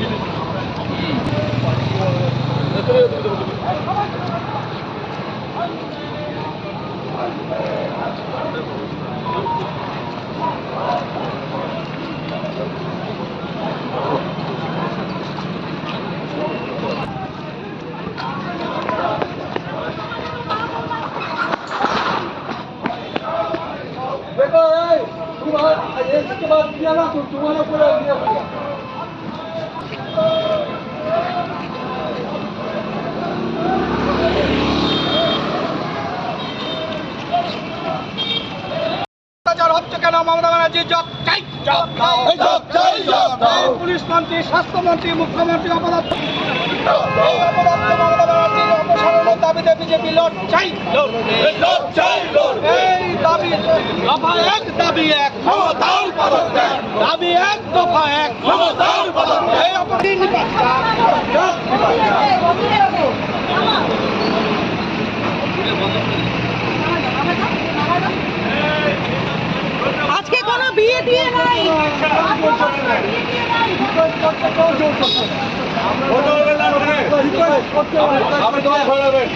देखो কেন মমতা ব্যানার্জি? জব চাই। জব জব চাই, জব পুলিশ মন্ত্রী স্বাস্থ্যমন্ত্রী মুখ্যমন্ত্রী অপদার্থ অপদার্থ মমতা ব্যানার্জির অপসারণের দাবিতে বিজেপি লড় চাই। লড়বে। চাই এই দাবি দফা এক দাবি এক। ক্ষমতার পদত্যাগ দাবি এক দফা এক। ক্ষমতার পদত্যাগ এই আজকে কোনো বিয়ে দিয়ে নাই। আপনি তোমার ঘরে যাবেন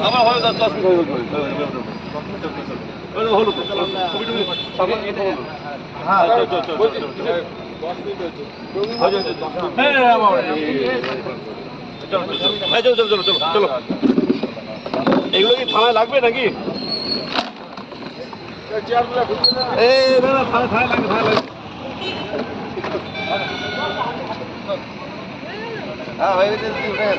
আমার হলো তো ছবি টবি সব হ্যাঁ চল চল চল হ্যাঁ চলো চলো এগুলো কি থানায় লাগবে নাকি এই না না থানায় থানায় হ্যাঁ ভাই উঠেন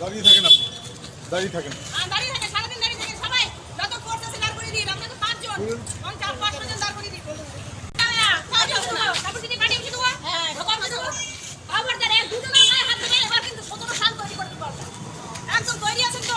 দাঁড়িয়ে থাকেন আপনি। দাঁড়িয়ে থাকেন আর দাঁড়িয়ে থাকে সারাদিন দাঁড়িয়ে থাকে সবাই যত কোর্স আছে দাঁড় করে দিন আমরা তো পাঁচজন আমি চার পাঁচশো জন দাঁড় করে দিন তারপর যদি পাঠিয়ে দেবো হ্যাঁ ঢোকা দেবো খবরদার এক দুজনের গায়ে হাত দেবে এবার কিন্তু সতেরো সাল তৈরি করে দেবো আমরা। একদম তৈরি আছেন তো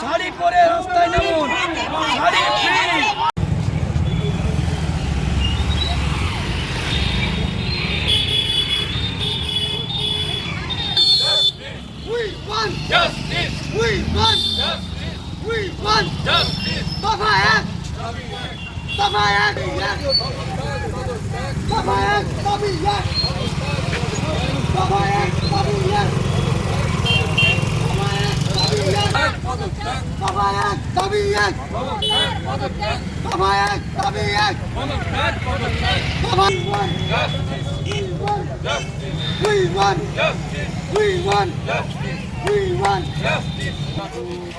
পরে রাস্তায় নামুন sari free justice. We want justice. We want justice. দফা এক দফা এক দফা এক দাবি এক দফা এক দাবি এক দফা এক দাবি এক দফা এক দাবি এক দফা one. We want We want We want We want We want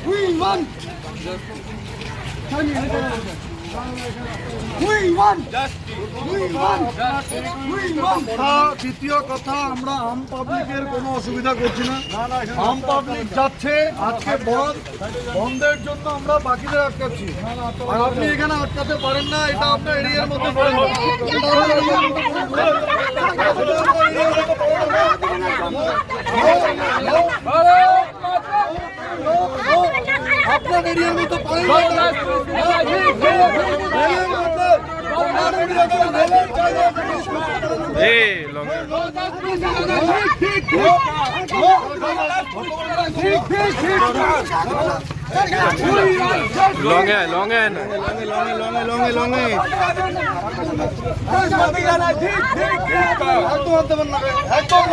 We want We want কথা দ্বিতীয় কথা আমরা আম পাবলিকের কোনো অসুবিধা করছি না। আম পাবলিক যাচ্ছে আজকে বন্ধ বন্ধের জন্য আমরা বাকিদের আটকাচ্ছি। আর আপনি এখানে আটকাতে পারেন না এটা আপনার এরিয়ার মধ্যে পড়ে না। আপনার এরিয়ার মধ্যে পড়ে না। এটা আপনার এরিয়ার মধ্যে পড়ে না। আপনার এরিয়ার মধ্যে পড়ে না। রেলের মধ্যে আপনার এরিয়াতে রেলের জায়গায় লঙে লঙে একদম দেবেন না একদম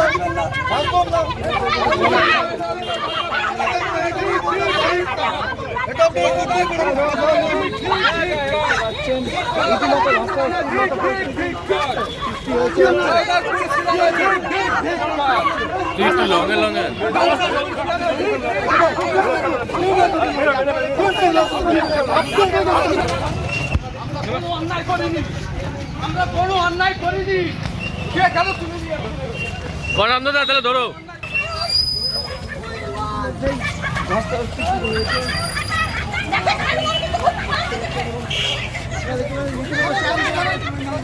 একটু লঙে লঙে আমরা কোনো অন্যায় করিনি ধরো।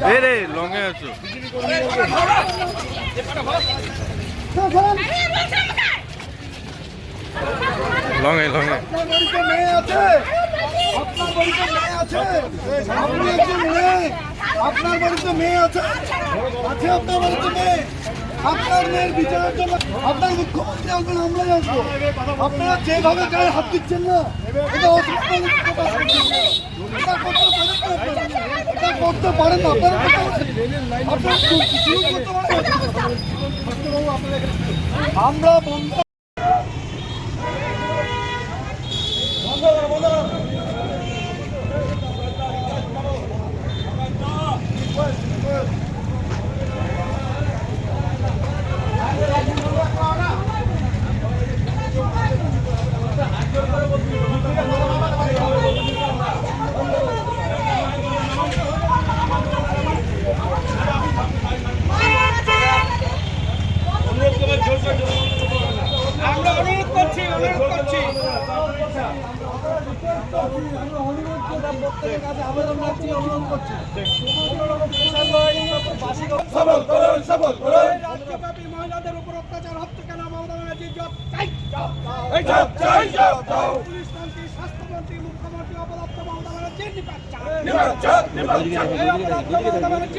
এ রে লঙে আছো। লঙে লঙে আপনার বাড়িতে মেয়ে আছে। আছে। আপনার বাড়িতে মেয়ে আপনার বিচারের জন্য আপনার মুখ্যমন্ত্রী আসবেন আসব। আপনারা যেভাবে গায়ে হাত দিচ্ছেন না, এটা এটা করতে পারেন না আপনারা আমরা অনুরোধ করছি অনুরোধ করছি রাজ্যব্যাপী মহিলাদের উপর অত্যাচার হত্যা কেন মমতা ব্যানার্জি জব চাই জব চাই জব পুলিশ মন্ত্রী স্বাস্থ্যমন্ত্রী মুখ্যমন্ত্রী অপদপ্ত মমতা ব্যানার্জি নিপাচ্চাক এই অপদপ্ত মমতা ব্যানার্জি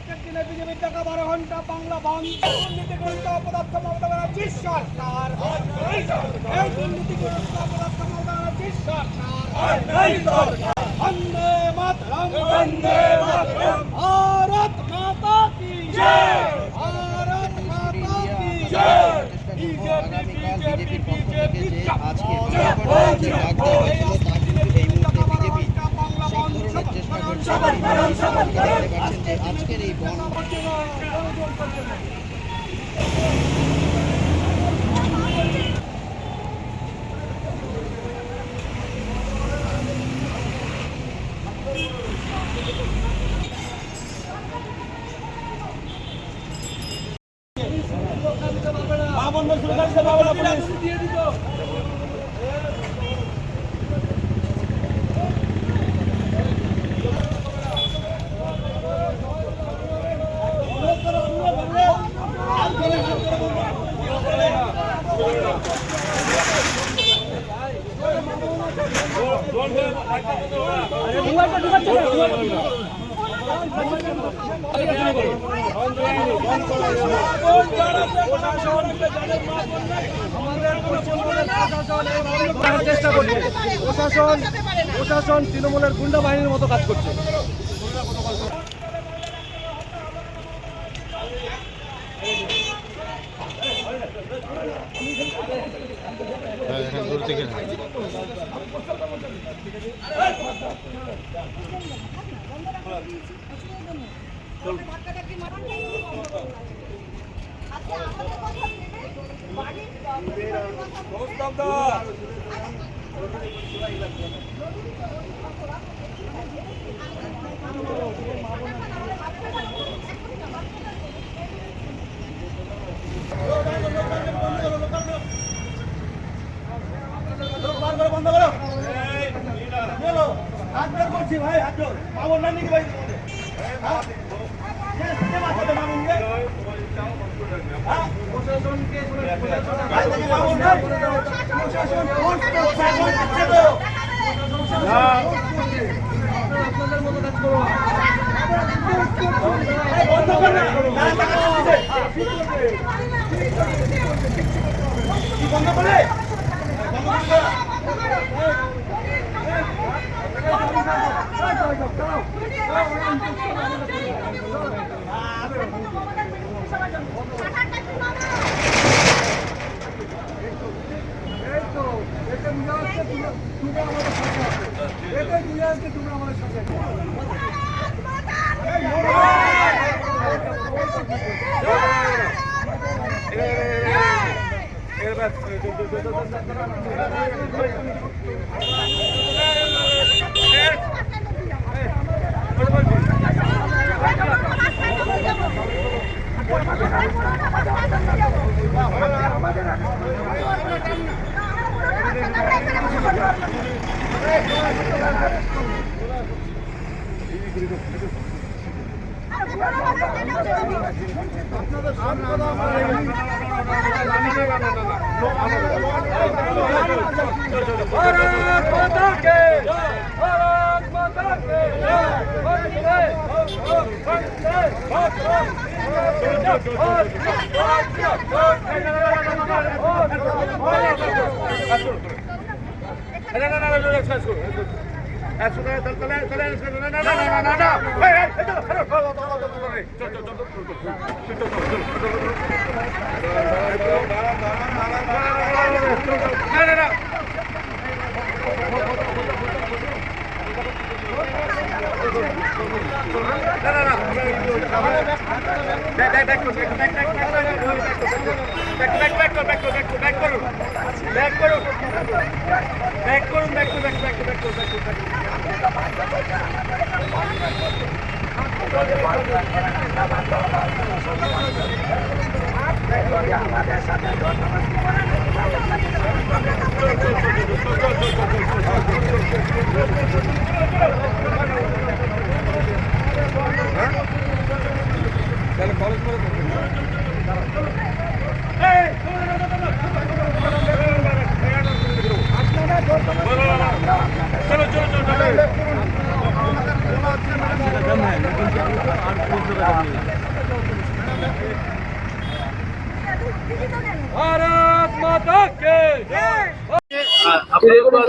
দিনে বিজেপির টাকা বারো ঘণ্টা বাংলা বন্ধ। দুর্নীতিগ্রস্ত অপদার্থ মমতা ব্যানার্জির সরকার। এই দুর্নীতিগ্রস্ত অপদার্থ মমতা ব্যানার্জির সরকার। বন্দে মাতরম বন্দে মাতরম। ভারত মাতা কি জয়? ভারত মাতা কি জয়? বিজেপি বিজেপি বিজেপি আজকে বিভাগের যে ডাক দেওয়া হয়েছিল তার কিন্তু এই মুহূর্তে বিজেপি সেই ধরনের চেষ্টা করছে এবং আপনারা দেখতে পাচ্ছেন যে আজকের এই বন। প্রশাসন তৃণমূলের গুন্ডা বাহিনীর মতো কাজ করছে। এখানে দূর থেকে না আচ্ছা আমাদের কথা ভেবে বাড়ির বন্ধ করো চলো হাত বের করছি ভাই হাত জোর মামুন না নাকি ভাই হ্যাঁ? কে কে মারছে মামুনকে? হ্যাঁ? ভাই, দেখি মামুন ফোর্স করছে, ফোর্স করছে তো। এই, বন্ধ কর না। গাড়ি টাকা দিচ্ছে। কি বন্ধ করে বন্ধ করে এই তো এটা নিয়ে আসছে তুমি তুমি আমাদের সাথে আছো এটা নিয়ে আসছে তুমি আমাদের সাথে আছো আপনাদের সামনে ভারত মাতা কে ভারত মাতা কে বন্দে ব্যাক করুন ব্যাক করুন ব্যাক ব্যাক ব্যাক ব্যাক করুন আপনারা তো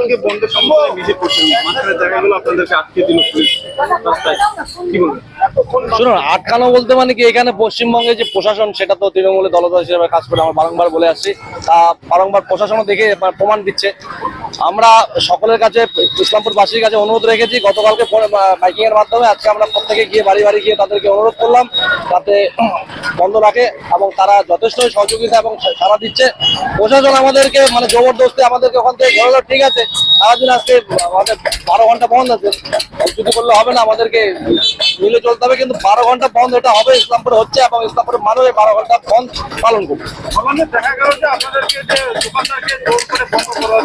আজকে বন্ধের সময় নিজে করছেন মাঝখানে জায়গাগুলো আপনাদেরকে আটকে দিল কি বলবেন? শুনুন, আটকানো বলতে মানে কি, এখানে পশ্চিমবঙ্গে যে প্রশাসন, সেটা তো তৃণমূলের দলদল হিসেবে কাজ করে, আমরা বারংবার বলে আসছি। তা বারংবার প্রশাসনও দেখে প্রমাণ দিচ্ছে। আমরা সকলের কাছে ইসলামপুরবাসীর কাছে অনুরোধ রেখেছি, গতকালকে বাইকিং এর মাধ্যমে আজকে আমরা প্রত্যেকে গিয়ে বাড়ি বাড়ি গিয়ে তাদেরকে অনুরোধ করলাম যাতে বন্ধ রাখে এবং তারা যথেষ্ট সহযোগিতা এবং সারা দিচ্ছে। প্রশাসন আমাদেরকে মানে জবরদস্তি আমাদেরকে ওখান থেকে ঘেরালো ঠিক আছে, সারাদিন আজকে আমাদের বারো ঘণ্টা বন্ধ আছে। যদি করলে হবে না, আমাদেরকে মিলে চলতে হবে, কিন্তু বারো ঘণ্টা বন্ধ, এটা হবে, ইসলামপুরে হচ্ছে এবং ইসলামপুরের মানুষ বারো ঘণ্টা বন্ধ পালন করবে। দেখা গেল যে আপনাদেরকে যে দোকানদারকে জোর করে বন্ধ করা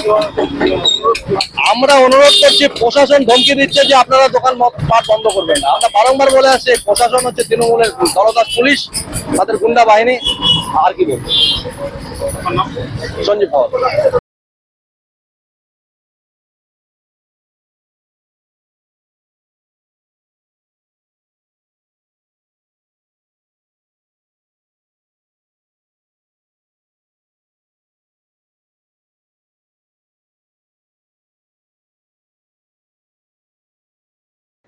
আমরা অনুরোধ করছি, প্রশাসন ধমকি দিচ্ছে যে আপনারা দোকান পাট বন্ধ করবেন না। আমরা বারংবার বলে আসছি, প্রশাসন হচ্ছে তৃণমূলের দলদাস পুলিশ, তাদের গুন্ডা বাহিনী, আর কি বলব? সঞ্জীব